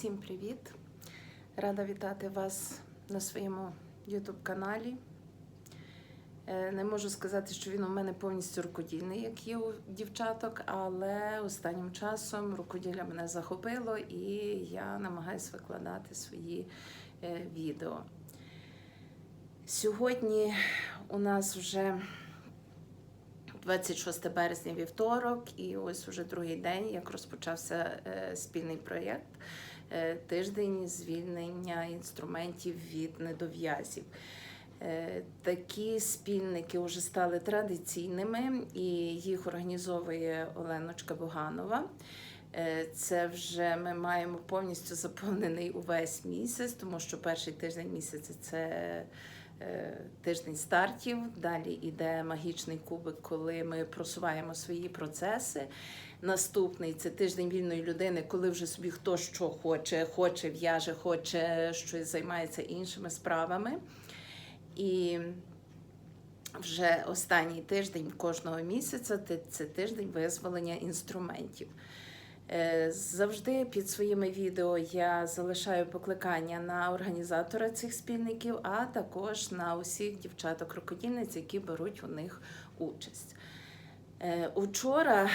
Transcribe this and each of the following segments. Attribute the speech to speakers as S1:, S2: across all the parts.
S1: Всім привіт! Рада вітати вас на своєму YouTube каналі. Е, Не можу сказати, що він у мене повністю рукодільний, як є у дівчаток, але останнім часом рукоділля мене захопило і я намагаюся викладати свої е, відео. Сьогодні у нас вже 26 березня вівторок, і ось уже другий день, як розпочався е, спільний проєкт тиждень звільнення інструментів від недов'язів. Е, Такі спільники вже стали традиційними, і їх організовує Оленочка Буганова. Е, Це вже ми маємо повністю заповнений увесь місяць, тому що перший тиждень місяця це е, тиждень стартів. Далі йде магічний кубик, коли ми просуваємо свої процеси. Наступний це тиждень вільної людини, коли вже собі хто що хоче, хоче, в'яже, хоче щось займається іншими справами. І вже останній тиждень кожного місяця це тиждень визволення інструментів. Е, Завжди під своїми відео я залишаю покликання на організатора цих спільників, а також на усіх дівчаток-рукодільниць, які беруть у них участь. Е, Учора,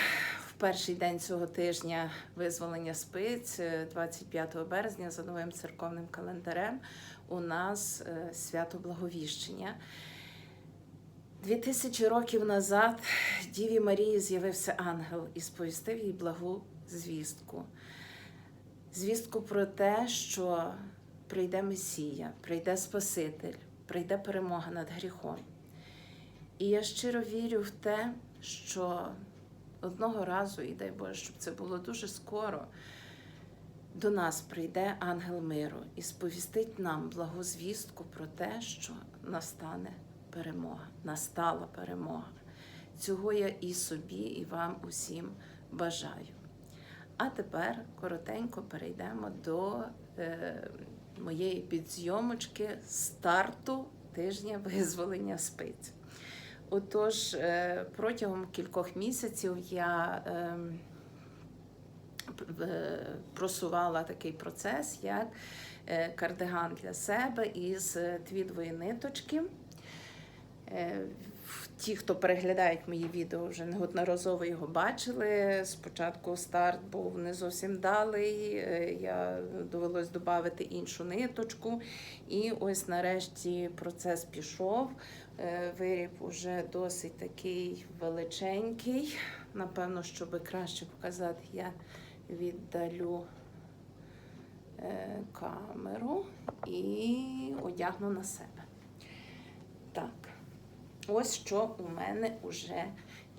S1: в перший день цього тижня визволення спиць, е, 25 березня, за новим церковним календарем, у нас е, свято Благовіщення. Дві тисячі років назад Діві Марії з'явився ангел і сповістив їй благу звістку. Звістку про те, що прийде Месія, прийде Спаситель, прийде перемога над гріхом. І я щиро вірю в те, що одного разу, і дай Боже, щоб це було дуже скоро, до нас прийде ангел миру і сповістить нам благу звістку про те, що настане перемога, настала перемога. Цього я і собі, і вам усім бажаю. А тепер коротенько перейдемо до е, моєї підзйомочки старту тижня визволення спиць. Отож, е, протягом кількох місяців я ем, е, просувала такий процес, як е, кардиган для себе із е, твідової ниточки. Ті, хто переглядають мої відео, вже неодноразово його бачили. Спочатку старт був не зовсім далий, е, я довелось додати іншу ниточку. І ось нарешті процес пішов. Е, Виріб уже досить такий величенький. Напевно, щоб краще показати, я віддалю е, камеру і одягну на себе. Так. Ось що у мене вже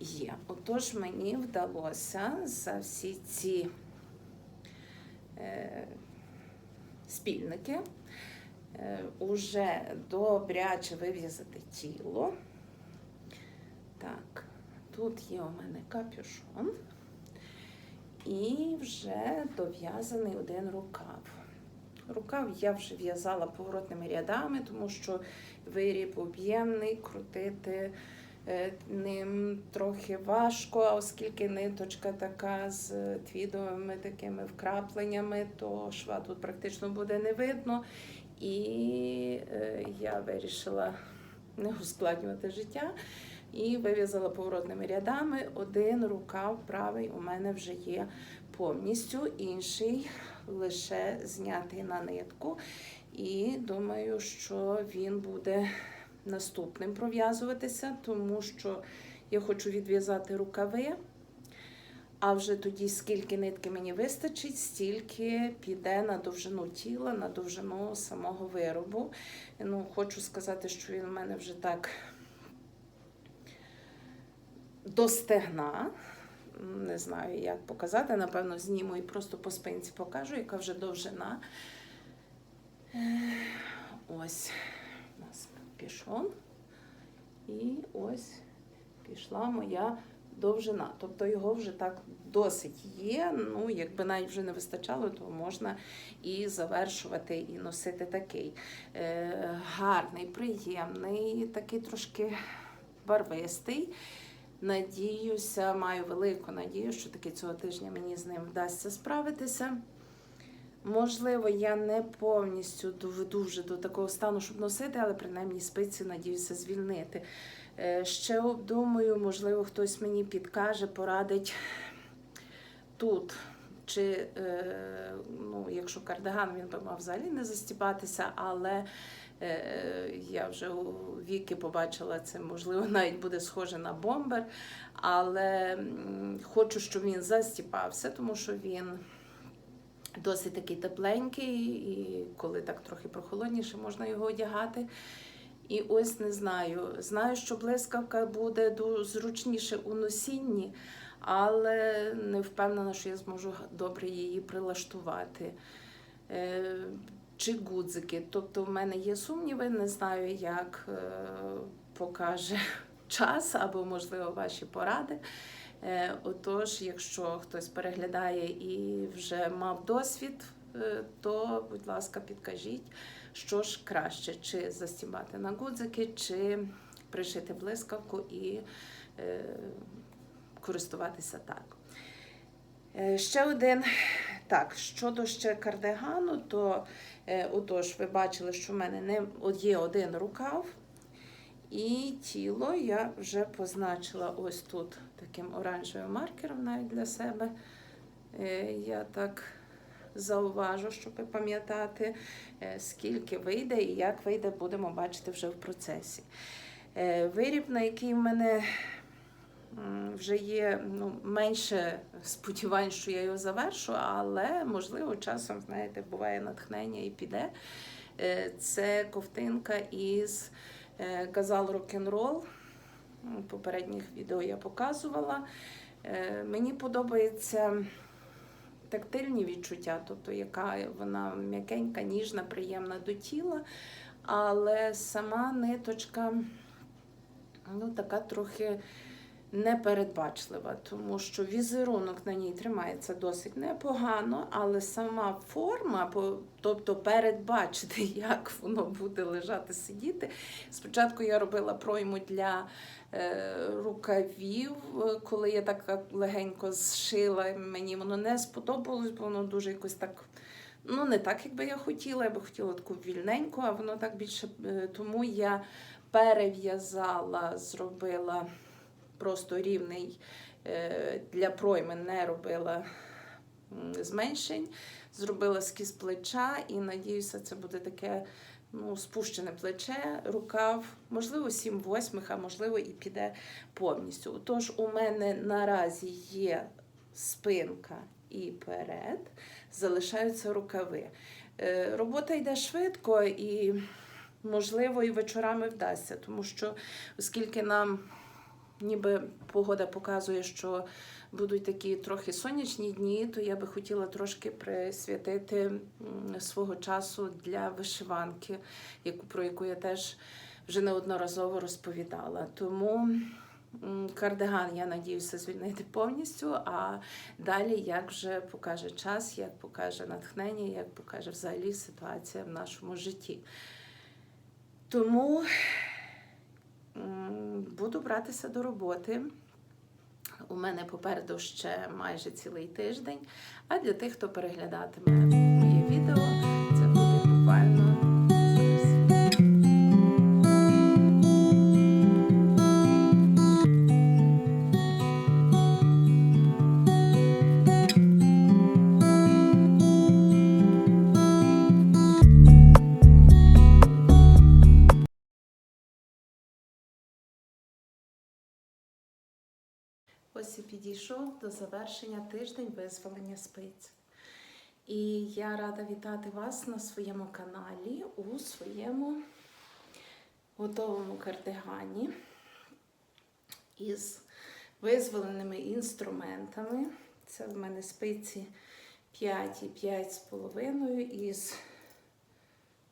S1: є. Отож, мені вдалося за всі ці е, спільники е, уже добряче вив'язати тіло. Так, тут є у мене капюшон і вже дов'язаний один рукав. Рукав я вже в'язала поворотними рядами, тому що виріб об'ємний, крутити е, ним трохи важко, а оскільки ниточка така з твідовими такими вкрапленнями, то шва тут практично буде не видно. І е, я вирішила не ускладнювати життя. І вив'язала поворотними рядами. Один рукав правий у мене вже є повністю, інший лише знятий на нитку. І думаю, що він буде наступним пров'язуватися, тому що я хочу відв'язати рукави. А вже тоді, скільки нитки мені вистачить, стільки піде на довжину тіла, на довжину самого виробу. Ну, хочу сказати, що він у мене вже так до стегна. Не знаю, як показати. Напевно, зніму і просто по спинці покажу, яка вже довжина. Ось у нас пішон. І ось пішла моя довжина. Тобто його вже так досить є. Ну, якби навіть вже не вистачало, то можна і завершувати, і носити такий е, гарний, приємний, такий трошки барвистий. Надіюся, маю велику надію, що таки цього тижня мені з ним вдасться справитися. Можливо, я не повністю доведу до такого стану, щоб носити, але принаймні спиці надіюся звільнити. Е, Ще обдумаю, можливо, хтось мені підкаже, порадить тут. Чи е, ну, якщо кардиган він би мав взагалі не застібатися, але я вже у віки побачила це, можливо, навіть буде схоже на бомбер. Але хочу, щоб він застіпався, тому що він досить такий тепленький, і коли так трохи прохолодніше, можна його одягати. І ось не знаю. Знаю, що блискавка буде зручніше у носінні, але не впевнена, що я зможу добре її прилаштувати. Чи гудзики. Тобто в мене є сумніви, не знаю, як е, покаже час або, можливо, ваші поради. Е, Отож, якщо хтось переглядає і вже мав досвід, е, то, будь ласка, підкажіть, що ж краще, чи застібати на гудзики, чи пришити блискавку і е, користуватися так. Ще один. Так, щодо ще кардигану, то отож, ви бачили, що в мене не є один рукав, і тіло я вже позначила ось тут таким оранжевим маркером навіть для себе. Е, Я так зауважу, щоб пам'ятати, е, скільки вийде і як вийде, будемо бачити вже в процесі. Е, Виріб, на який в мене вже є ну, менше сподівань, що я його завершу, але можливо часом, знаєте, буває натхнення і піде. Е, Це ковтинка із е, Газал Рок-н-Рол. Попередніх відео я показувала. Е, Мені подобається тактильні відчуття, тобто яка вона м'якенька, ніжна, приємна до тіла, але сама ниточка ну, така трохи непередбачлива, тому що візерунок на ній тримається досить непогано, але сама форма, тобто передбачити, як воно буде лежати, сидіти. Спочатку я робила пройму для е, рукавів, коли я так легенько зшила, мені воно не сподобалось, бо воно дуже якось так. Ну, не так, як би я хотіла, я би хотіла таку вільненьку, а воно так більше. е, Тому я перев'язала, зробила просто рівний е, для пройми, не робила зменшень, зробила скіз плеча і надіюся, це буде таке ну, спущене плече, рукав, можливо, 7 восьмих, а можливо, і піде повністю. Отож, у мене наразі є спинка і перед, залишаються рукави. Е, Робота йде швидко і, можливо, і вечорами вдасться, тому що, оскільки нам ніби погода показує, що будуть такі трохи сонячні дні, то я би хотіла трошки присвятити свого часу для вишиванки, яку, про яку я теж вже неодноразово розповідала. Тому кардиган, я надіюся, звільнити повністю, а далі як вже покаже час, як покаже натхнення, як покаже взагалі ситуація в нашому житті. Тому буду братися до роботи. У мене попереду ще майже цілий тиждень. А для тих, хто переглядатиме моє відео, Ось і підійшов до завершення тиждень визволення спиць. І я рада вітати вас на своєму каналі у своєму готовому кардигані із визволеними інструментами. Це в мене спиці 5 і 5,5 із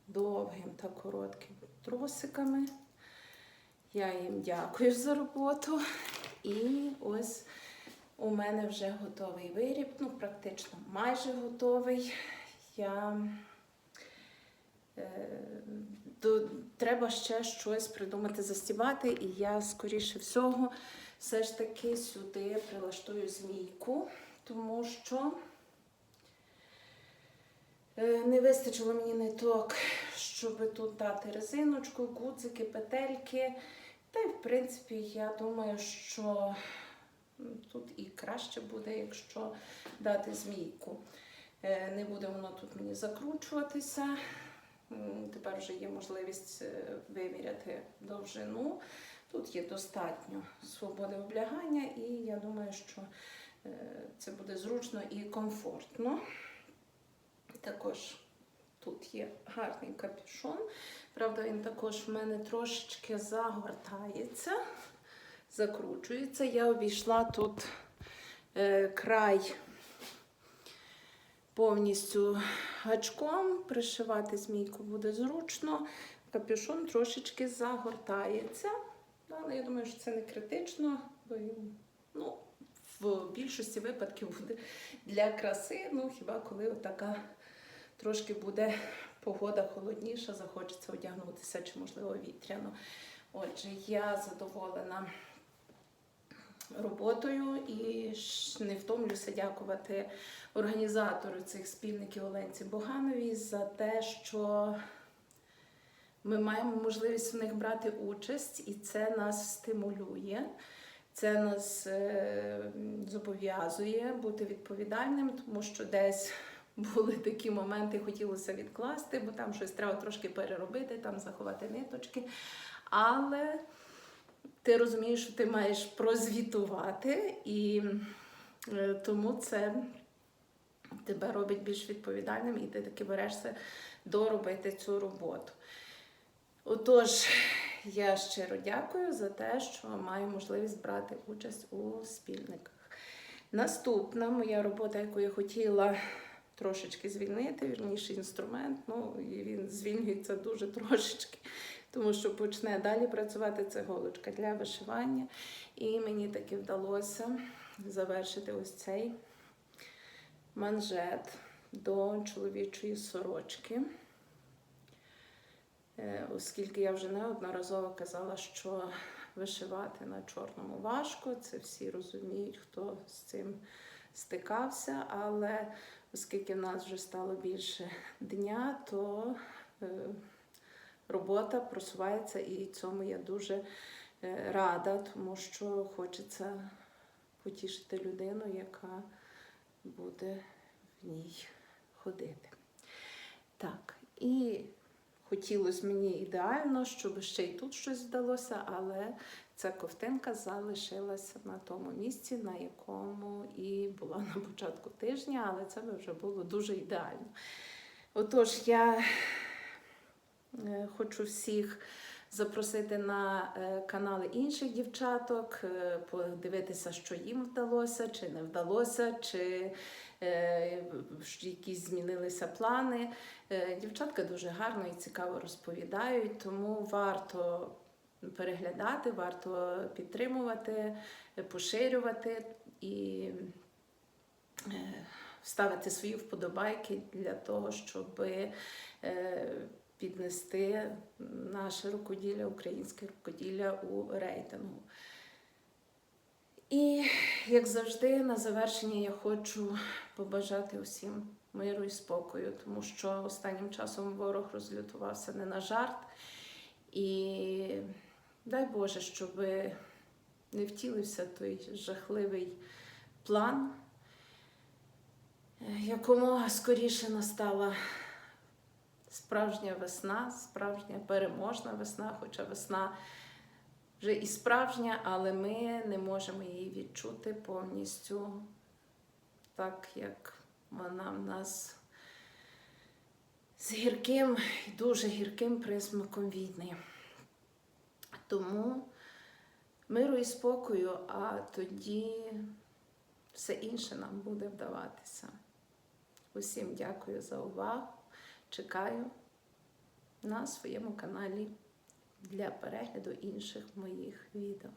S1: довгим та коротким тросиками. Я їм дякую за роботу. І ось у мене вже готовий виріб, ну, практично майже готовий. Я е, до, треба ще щось придумати, застібати, і я, скоріше всього, все ж таки сюди прилаштую змійку, тому що Е, Не вистачило мені ниток, щоб тут дати резиночку, гудзики, петельки. Та й в принципі, я думаю, що тут і краще буде, якщо дати змійку. Е, Не буде воно тут мені закручуватися. Тепер вже є можливість е, виміряти довжину. Тут є достатньо свободи облягання, і я думаю, що е, це буде зручно і комфортно. Також тут є гарний капюшон. Правда, він також в мене трошечки загортається, закручується. Я обійшла тут е, край повністю гачком. Пришивати змійку буде зручно. Капюшон трошечки загортається. Але я думаю, що це не критично, бо ну, в більшості випадків буде для краси. Ну, хіба коли така трошки буде погода холодніша, захочеться одягнутися чи, можливо, вітряно. Отже, я задоволена роботою і не втомлюся дякувати організатору цих спільників Оленці Богановій за те, що ми маємо можливість в них брати участь, і це нас стимулює. Це нас е, зобов'язує бути відповідальним, тому що десь були такі моменти, хотілося відкласти, бо там щось треба трошки переробити, там заховати ниточки. Але ти розумієш, що ти маєш прозвітувати, і е, тому це тебе робить більш відповідальним, і ти таки берешся доробити цю роботу. Отож, я щиро дякую за те, що маю можливість брати участь у спільниках. Наступна моя робота, яку я хотіла трошечки звільнити, вірніше інструмент, ну і він звільнюється дуже трошечки, тому що почне далі працювати це голочка для вишивання. І мені таки вдалося завершити ось цей манжет до чоловічої сорочки. Е, Оскільки я вже неодноразово казала, що вишивати на чорному важко, це всі розуміють, хто з цим стикався. Але оскільки в нас вже стало більше дня, то е, робота просувається і цьому я дуже е, рада, тому що хочеться потішити людину, яка буде в ній ходити. Так, і хотілося мені ідеально, щоб ще й тут щось вдалося, але ця ковтинка залишилася на тому місці, на якому і була на початку тижня, але це вже було дуже ідеально. Отож, я е, хочу всіх запросити на е, канали інших дівчаток, е, подивитися, що їм вдалося, чи не вдалося, чи якісь змінилися плани. Дівчатка дуже гарно і цікаво розповідають, тому варто переглядати, варто підтримувати, поширювати і е, ставити свої вподобайки для того, щоб е, піднести наше рукоділля, українське рукоділля у рейтингу. І, як завжди, на завершення я хочу побажати усім миру і спокою, тому що останнім часом ворог розлютувався не на жарт. І дай Боже, щоб не втілився той жахливий план, якомога скоріше настала справжня весна, справжня переможна весна, хоча весна вже і справжня, але ми не можемо її відчути повністю так, як вона в нас з гірким, і дуже гірким присмаком війни. Тому миру і спокою, а тоді все інше нам буде вдаватися. Усім дякую за увагу. Чекаю на своєму каналі для перегляду інших моїх відео.